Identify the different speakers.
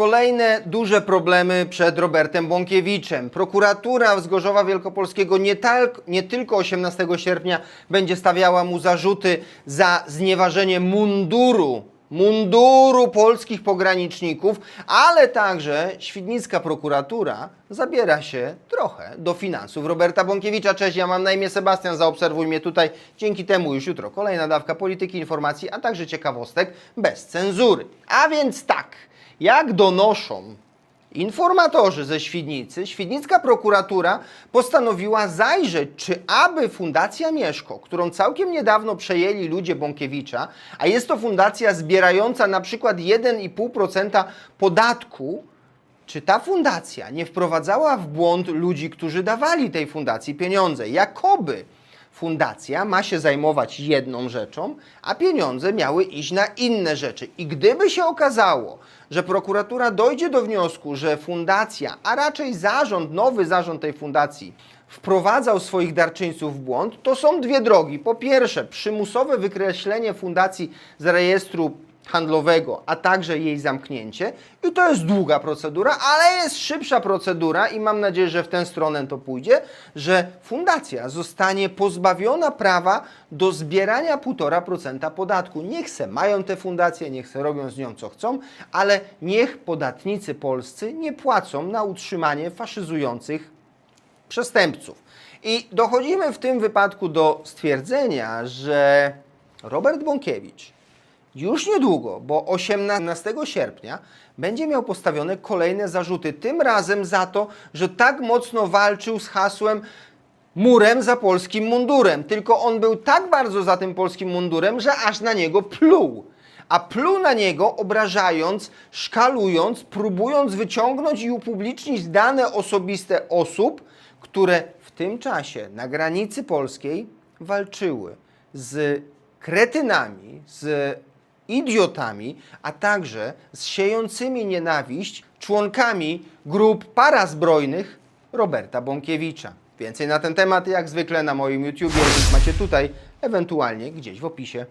Speaker 1: Kolejne duże problemy przed Robertem Bąkiewiczem. Prokuratura z Gorzowa Wielkopolskiego nie, nie tylko 18 sierpnia będzie stawiała mu zarzuty za znieważenie munduru, munduru polskich pograniczników, ale także świdnicka prokuratura zabiera się trochę do finansów Roberta Bąkiewicza. Cześć, ja mam na imię Sebastian, zaobserwuj mnie tutaj. Dzięki temu już jutro kolejna dawka polityki, informacji, a także ciekawostek bez cenzury. A więc tak, jak donoszą informatorzy ze Świdnicy, świdnicka prokuratura postanowiła zajrzeć, czy aby Fundacja Mieszko, którą całkiem niedawno przejęli ludzie Bąkiewicza, a jest to fundacja zbierająca na przykład 1,5% podatku, czy ta fundacja nie wprowadzała w błąd ludzi, którzy dawali tej fundacji pieniądze? Jakoby fundacja ma się zajmować jedną rzeczą, a pieniądze miały iść na inne rzeczy. I gdyby się okazało, że prokuratura dojdzie do wniosku, że fundacja, a raczej zarząd, nowy zarząd tej fundacji, wprowadzał swoich darczyńców w błąd, to są dwie drogi. Po pierwsze, przymusowe wykreślenie fundacji z rejestru handlowego, a także jej zamknięcie. I to jest długa procedura, ale jest szybsza procedura i mam nadzieję, że w tę stronę to pójdzie, że fundacja zostanie pozbawiona prawa do zbierania 1,5% podatku. Niech se mają te fundacje, niech se robią z nią co chcą, ale niech podatnicy polscy nie płacą na utrzymanie faszyzujących przestępców. I dochodzimy w tym wypadku do stwierdzenia, że Robert Bąkiewicz już niedługo, bo 18 sierpnia będzie miał postawione kolejne zarzuty. Tym razem za to, że tak mocno walczył z hasłem murem za polskim mundurem. Tylko on był tak bardzo za tym polskim mundurem, że aż na niego pluł. A pluł na niego obrażając, szkalując, próbując wyciągnąć i upublicznić dane osobiste osób, które w tym czasie na granicy polskiej walczyły z kretynami, z idiotami, a także z siejącymi nienawiść członkami grup parazbrojnych Roberta Bąkiewicza. Więcej na ten temat jak zwykle na moim YouTubie, link macie tutaj, ewentualnie gdzieś w opisie.